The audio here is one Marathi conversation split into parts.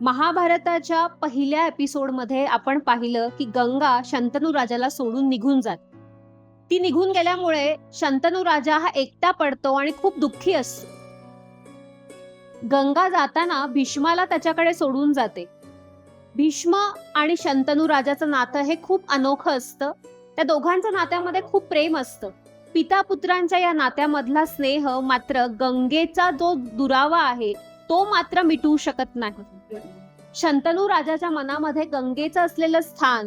महाभारताच्या पहिल्या एपिसोडमध्ये आपण पाहिलं की गंगा शंतनू राजाला सोडून निघून जात. ती निघून गेल्यामुळे शंतनू राजा हा एकटा पडतो आणि खूप दुःखी असतो. गंगा जाताना भीष्माला त्याच्याकडे सोडून जाते. भीष्म आणि शंतनू राजाचं नातं हे खूप अनोखं असतं. त्या दोघांच्या नात्यामध्ये खूप प्रेम असतं. पिता पुत्रांच्या या नात्यामधला स्नेह मात्र गंगेचा जो दुरावा आहे तो मात्र मिटवू शकत नाही. शंतनू राजाच्या मनामध्ये गंगेचं असलेलं स्थान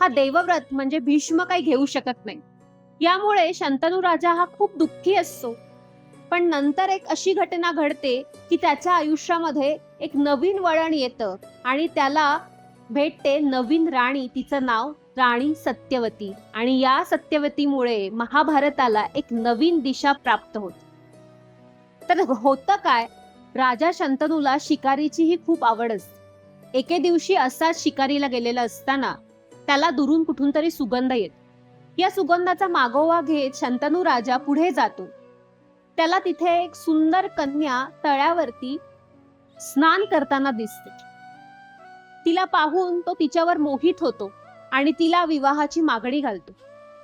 हा देवव्रत म्हणजे भीष्म काही घेऊ शकत नाही. यामुळे शंतनू राजा हा खूप दुःखी असतो. पण नंतर एक अशी घटना घडते की त्याच्या आयुष्यामध्ये एक नवीन वळण येतं आणि त्याला भेटते नवीन राणी तिचं नाव राणी सत्यवती. आणि या सत्यवतीमुळे महाभारताला एक नवीन दिशा प्राप्त होते. तर होतं काय? राजा शंतनूला शिकारीचीही खूप आवड असते. एके दिवशी असाच शिकारीला गेलेला असताना त्याला दुरून कुठून तरी सुगंध येत. या सुगंधाचा मागोवा घेत शंतनू राजा पुढे जातो. त्याला तिथे एक सुंदर कन्या तळ्यावरती स्नान करताना दिसते. तिला पाहून तो तिच्यावर मोहित होतो आणि तिला विवाहाची मागणी घालतो.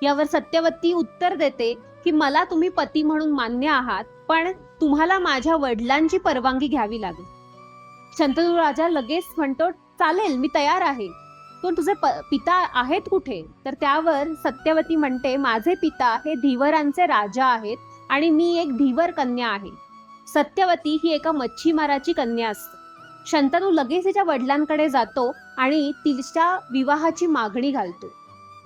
यावर सत्यवती उत्तर देते की मला तुम्ही पती म्हणून मान्य आहात पण तुम्हाला माझ्या वडिलांची परवानगी घ्यावी लागेल. शंतनू राजा लगेच म्हणतो चालेल मी तयार आहे. पण तुझे प- पिता आहेत कुठे? तर त्यावर सत्यवती म्हणते माझे पिता हे धीवरांचे राजा आहेत आणि मी एक धीवर कन्या आहे. सत्यवती ही एका मच्छीमाराची कन्या असते. शंतनू लगेच तिच्या वडिलांकडे जातो आणि तिच्या विवाहाची मागणी घालतो.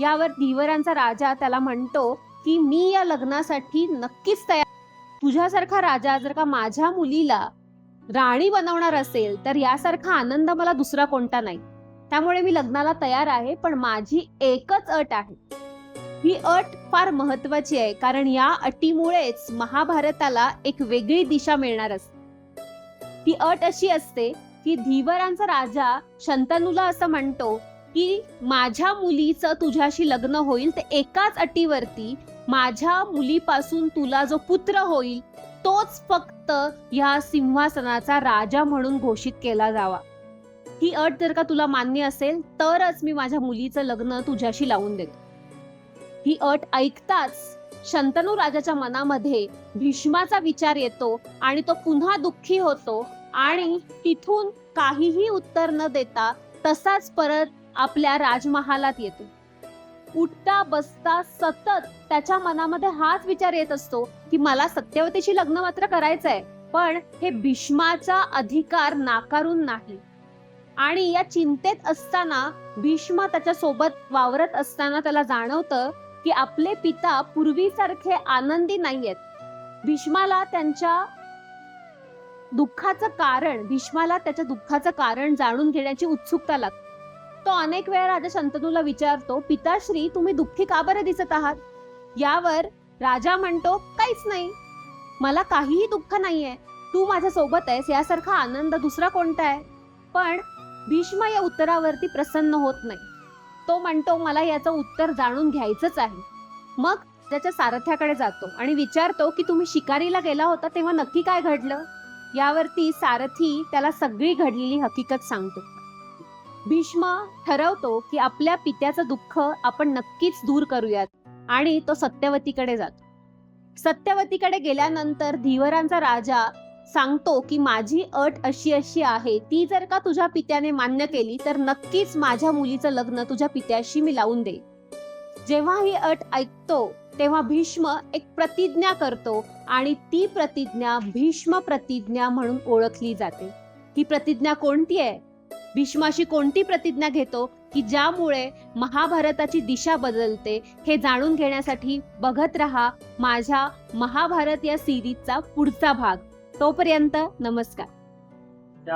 यावर धीवरांचा राजा त्याला म्हणतो की मी या लग्नासाठी नक्कीच तयार तुझ्यासारखा राजा जर का माझ्या मुलीला राणी बनवणार असेल तर यासारखा आनंद मला दुसरा कोणता नाही. त्यामुळे मी लग्नाला तयार आहे पण माझी एकच अट आहे. ही अट फार महत्वाची आहे कारण या अटीमुळेच महाभारताला एक वेगळी दिशा मिळणार असते ती अट अशी असते की धीवरांचा राजा शंतनूला असं म्हणतो की माझ्या मुलीचं तुझ्याशी लग्न होईल ते एकाच अटीवरती माझ्या मुलीपासून तुला जो पुत्र होईल तोच फक्त ह्या सिंहासनाचा राजा म्हणून घोषित केला जावा. ही अट जर का तुला मान्य असेल तरच मी माझ्या मुलीचं लग्न तुझ्याशी लावून देतो. ही अट ऐकताच शंतनू राजाच्या मनामध्ये भीष्माचा विचार येतो आणि तो पुन्हा दुःखी होतो आणि तिथून काहीही उत्तर न देता तसाच परत आपल्या राजमहालात येतो. उठता बसता सतत त्याच्या मनामध्ये हाच विचार येत असतो की मला सत्यवतीशी लग्न मात्र करायचंय पण हे भीष्माचा अधिकार नाकारून नाही. आणि या चिंतेत असताना भीष्म त्याच्या सोबत वावरत असताना त्याला जाणवतं की आपले पिता पूर्वीसारखे आनंदी नाहीयेत. भीष्माला त्यांच्या दुःखाचं कारण भीष्माला त्याच्या दुःखाचं कारण जाणून घेण्याची उत्सुकता लागते. तो अनेक वेळा राजा शंतनूला विचारतो पिताश्री तुम्ही दुःखी का बरं दिसत आहात? यावर राजा म्हणतो काहीच नाही. मला काहीही दुःख नाहीये. तू माझ्या सोबत आहेस. यासारखा आनंद दुसरा कोणता आहे? पण भीष्म या उत्तरावरती प्रसन्न होत नाही. तो म्हणतो मला याचं उत्तर जाणून घ्यायचंच आहे. मग त्याच्या सारथ्याकडे जातो आणि विचारतो की तुम्ही शिकारीला गेला होता तेव्हा नक्की काय घडलं? यावरती सारथी त्याला सगळी घडलेली हकीकत सांगतो. भीष्म ठरवतो की आपल्या पित्याचं दुःख आपण नक्कीच दूर करूयात आणि तो सत्यवतीकडे जातो. सत्यवतीकडे गेल्यानंतर धीवरांचा राजा सांगतो की माझी अट अशी अशी आहे ती जर का तुझ्या पित्याने मान्य केली तर नक्कीच माझ्या मुलीचं लग्न तुझ्या पित्याशी मी लावून दे जेव्हा ही अट ऐकतो तेव्हा भीष्म एक प्रतिज्ञा करतो आणि ती प्रतिज्ञा भीष्म प्रतिज्ञा म्हणून ओळखली जाते. ही प्रतिज्ञा कोणती आहे? भीष्माशी कोणती प्रतिज्ञा घेतो की ज्यामुळे महाभारताची दिशा बदलते हे जाणून घेण्यासाठी बघत रहा माझ्या महाभारत या सिरीजचा पुढचा भाग. तोपर्यंत नमस्कार.